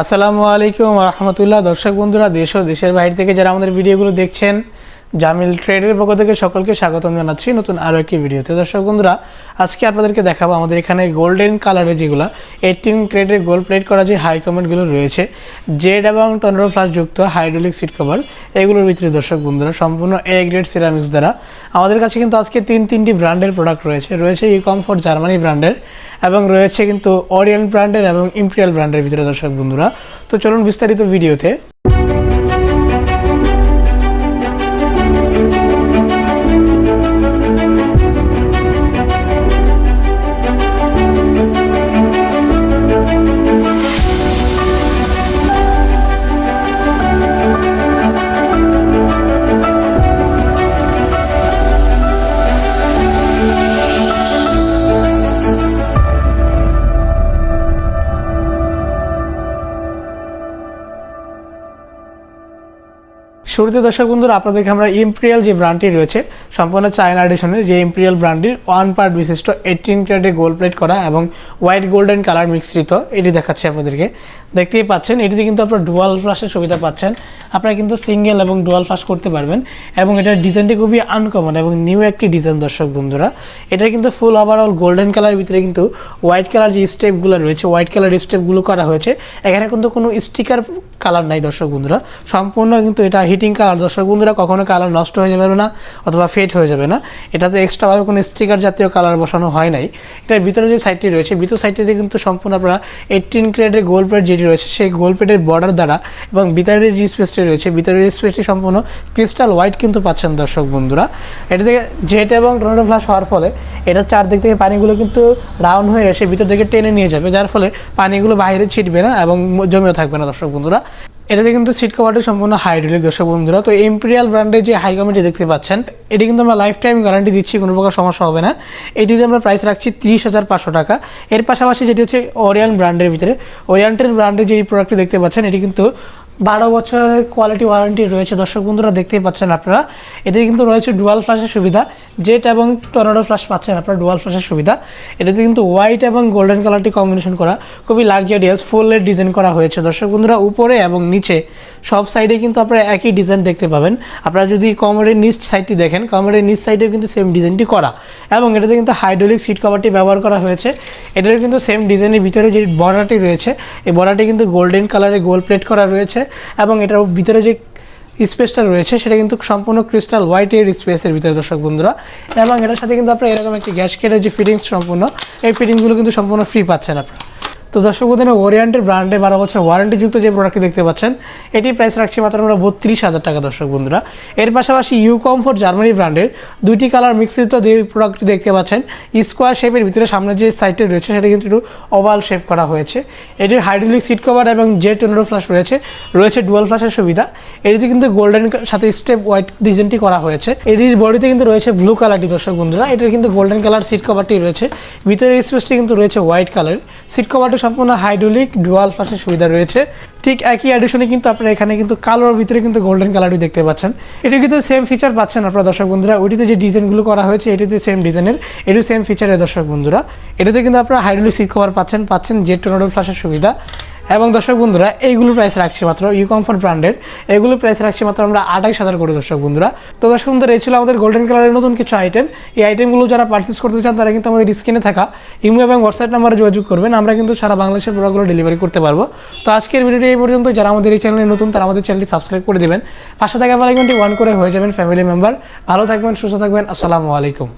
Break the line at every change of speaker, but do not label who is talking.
আসসালামু আলাইকুম রহমতুল্লাহ। দর্শক বন্ধুরা দেশ ও দেশের বাইরে থেকে যারা আমাদের ভিডিওগুলো দেখছেন জামিল ট্রেডের পক্ষ থেকে সকলকে স্বাগতম জানাচ্ছি নতুন আরও একটি ভিডিওতে। দর্শক বন্ধুরা, আজকে আপনাদেরকে দেখাবো আমাদের এখানে গোল্ডেন কালারের যেগুলো এইটিন ক্রেডের গোল্ড প্লেট করা যে হাই কমেন্টগুলো রয়েছে, জেড এবং টন্ড্রো ফ্লাস যুক্ত হাইড্রোলিক সিট কভার এগুলোর ভিতরে দর্শক বন্ধুরা, সম্পূর্ণ এ গ্রেড সিরামিক্স দ্বারা। আমাদের কাছে কিন্তু আজকে তিন তিনটি ব্র্যান্ডের প্রোডাক্ট রয়েছে রয়েছে ই কমফোর্ট জার্মানি ব্র্যান্ডের এবং রয়েছে কিন্তু অরিয়েন্ট ব্র্যান্ডের এবং ইম্পিরিয়াল ব্র্যান্ডের ভিতরে দর্শক বন্ধুরা। তো চলুন বিস্তারিত ভিডিওতে শুরুতে দর্শক বন্ধুরা, আপনাদেরকে আমরা ইম্পেরিয়াল যে ব্র্যান্ডটি রয়েছে, সম্পূর্ণ চায়না এডিশনের যে ইম্পেরিয়াল ব্র্যান্ডটির ওয়ান পার্ট বিশিষ্ট এইটিন ক্যারেটে গোল্ড প্লেট করা এবং হোয়াইট গোল্ডেন কালার মিশ্রিত, এটি দেখাচ্ছি আপনাদেরকে। দেখতেই পাচ্ছেন, এটিতে কিন্তু আপনার ডুয়াল ফ্লাশের সুবিধা পাচ্ছেন। আপনারা কিন্তু সিঙ্গেল এবং ডুয়াল ফ্লাশ করতে পারবেন। এবং এটার ডিজাইনটি খুবই আনকমন এবং নিউ একটি ডিজাইন দর্শক বন্ধুরা। এটা কিন্তু ফুল ওভারঅল গোল্ডেন কালারের ভিতরে কিন্তু হোয়াইট কালার যে স্টেপগুলো রয়েছে হোয়াইট কালার স্টেপগুলো করা হয়েছে। এখানে কিন্তু কোনো স্টিকার কালার নাই দর্শক বন্ধুরা। সম্পূর্ণ কিন্তু এটা হিটিং কালার দর্শক বন্ধুরা, কখনো কালার নষ্ট হয়ে যাবে না অথবা ফেড হয়ে যাবে না। এটাতে এক্সট্রাভাবে কোনো স্টিকার জাতীয় কালার বসানো হয় নাই। এটার ভিতরে যে সাইডটি রয়েছে, ভিতর সাইডটিতে কিন্তু সম্পূর্ণ আপনারা এইটিন ক্রেডের গোল প্লেট যেটি রয়েছে, সেই গোল প্লেটের বর্ডার দ্বারা এবং ভিতরের যে স্পেসটি রয়েছে, ভিতরের স্পেসটি সম্পূর্ণ ক্রিস্টাল হোয়াইট কিন্তু পাচ্ছেন দর্শক বন্ধুরা। এটা থেকে জেট এবং টর্নেডো ফ্লাশ হওয়ার ফলে এটার চারদিক থেকে পানিগুলো কিন্তু রাউন্ড হয়ে এসে ভিতর থেকে টেনে নিয়ে যাবে, যার ফলে পানিগুলো বাইরে ছিটবে না এবং জমেও থাকবে না দর্শক বন্ধুরা। এটাতে কিন্তু সিট কভারটি সম্পূর্ণ হাইড্রোলিক দর্শক বন্ধুরা। তো ইম্পিরিয়াল ব্র্যান্ডের যে হাই কমিটি দেখতে পাচ্ছেন, এটি কিন্তু আমরা লাইফ টাইম গ্যারান্টি দিচ্ছি, কোনো প্রকার সমস্যা হবে না। এটিতে আমরা প্রাইস রাখছি তিরিশ হাজার পাঁচশো টাকা। এর পাশাপাশি যেটি হচ্ছে ওরিয়ান ব্র্যান্ডের ভিতরে ওরিয়ান্টের ব্র্যান্ডের যে প্রোডাক্টটি দেখতে পাচ্ছেন, এটি কিন্তু বারো বছরের কোয়ালিটি ওয়ারেন্টি রয়েছে। দর্শক বন্ধুরা, দেখতেই পাচ্ছেন আপনারা। এতে কিন্তু রয়েছে ডুয়াল ফ্লাশের সুবিধা। জেট এবং টর্নাডো ফ্লাশ পাচ্ছেন আপনারা ডুয়াল ফ্লাশের সুবিধা। এটাতে কিন্তু হোয়াইট এবং গোল্ডেন কালারটি কম্বিনেশন করা খুবই লাক্সারিয়াস ফুলের ডিজাইন করা হয়েছে। দর্শক বন্ধুরা, উপরে এবং নিচে সব সাইডে কিন্তু আপনারা একই ডিজাইন দেখতে পাবেন। আপনারা যদি কমরের নিচ সাইডটি দেখেন কমরের নিচ সাইডেও কিন্তু সেম ডিজাইনটি করা। এবং এটাতে কিন্তু হাইড্রোলিক সিট কভারটি ব্যবহার করা হয়েছে। এটার কিন্তু সেম ডিজাইনের ভিতরে যে বর্ডারটি রয়েছে, এই বর্ডারটি কিন্তু গোল্ডেন কালারে গোল প্লেট করা রয়েছে এবং এটার ভিতরে যে স্পেসটা রয়েছে, সেটা কিন্তু সম্পূর্ণ ক্রিস্টাল হোয়াইটের স্পেসের ভিতরে, দর্শক বন্ধুরা। এবং এটার সাথে কিন্তু আপনারা এরকম একটি গ্যাস কেটের যে ফিটিংস সম্পূর্ণ, এই ফিটিংসগুলো কিন্তু সম্পূর্ণ ফ্রি পাচ্ছেন আপনারা। তো দর্শক বন্ধুরা ওরিয়েন্টের ব্র্যান্ডে বারো বছর ওয়ারেন্টিযুক্ত যে প্রোডাক্টটি দেখতে পাচ্ছেন এটি প্রাইস রাখছি মাত্র আমরা বত্রিশ হাজার টাকা দর্শক বন্ধুরা। এর পাশাপাশি ইউ কমফোর্ট জার্মানি ব্র্যান্ডের দুইটি কালার মিক্সিত যে প্রোডাক্টটি দেখতে পাচ্ছেন স্কোয়ার শেপের ভিতরে সামনে যে সাইডটি রয়েছে, সেটা কিন্তু একটু ওভাল শেপ করা হয়েছে। এটির হাইড্রোলিক সিট কভার এবং জেট টোনেরো ফ্লাশ রয়েছে রয়েছে ডুয়াল ফ্লাশের সুবিধা। এটিতে কিন্তু গোল্ডেন সাথে স্টেপ হোয়াইট ডিজাইনটি করা হয়েছে। এটির বডিতে কিন্তু রয়েছে ব্লু কালারটি দর্শক বন্ধুরা। এটির কিন্তু গোল্ডেন কালার সিট কভারটি রয়েছে। ভিতরের স্পেসটি কিন্তু রয়েছে হোয়াইট কালার সিট কভারটি সম্পূর্ণ হাইড্রোলিক ডুয়াল ফ্লাশের সুবিধা রয়েছে। ঠিক একই অ্যাডিশনে কিন্তু আপনারা এখানে কিন্তু কালোর ভিতরে কিন্তু গোল্ডেন কালারটি দেখতে পাচ্ছেন। এটি কিন্তু সেম ফিচার পাচ্ছেন আপনারা দর্শক বন্ধুরা। ওইটিতে যে ডিজাইনগুলো করা হয়েছে, এটিতে সেম ডিজাইনের এটিও সেম ফিচারের দর্শক বন্ধুরা। এটাতে কিন্তু আপনারা হাইড্রোলিক সিট কভার পাচ্ছেন পাচ্ছেন জেট টোনাডল ফ্লাশের সুবিধা। এবং দর্শক বন্ধুরা, এইগুলো প্রাইস রাখছি মাত্র ইউ কমফোর্ট ব্র্যান্ডের এগুলোর প্রাইস রাখছি মাত্র আমরা আঠাইশ হাজার করে দর্শক বন্ধুরা। তো দর্শক বন্ধুরা, এই ছিল আমাদের গোল্ডেন কালারের নতুন কিছু আইটেম এই আইটেমগুলো যারা পার্চেস করতে চান, তারা কিন্তু আমাদের স্ক্রিনে থাকা ইমো এবং হোয়াটসঅ্যাপ নাম্বারে যোগাযোগ করবেন। আমরা কিন্তু সারা বাংলাদেশের প্রোডাক্টগুলো ডেলিভারি করতে পারব। তো আজকের ভিডিওটি এই পর্যন্ত। যারা আমাদের এই চ্যানেলে নতুন, তারা আমাদের চ্যানেলটি সাবস্ক্রাইব করে দেবেন। পাশে থাকা বেলাইকনটি ওয়ান করে হয়ে যাবেন ফ্যামিলি মেম্বার ভালো থাকবেন, সুস্থ থাকবেন। আসসালামু আলাইকুম।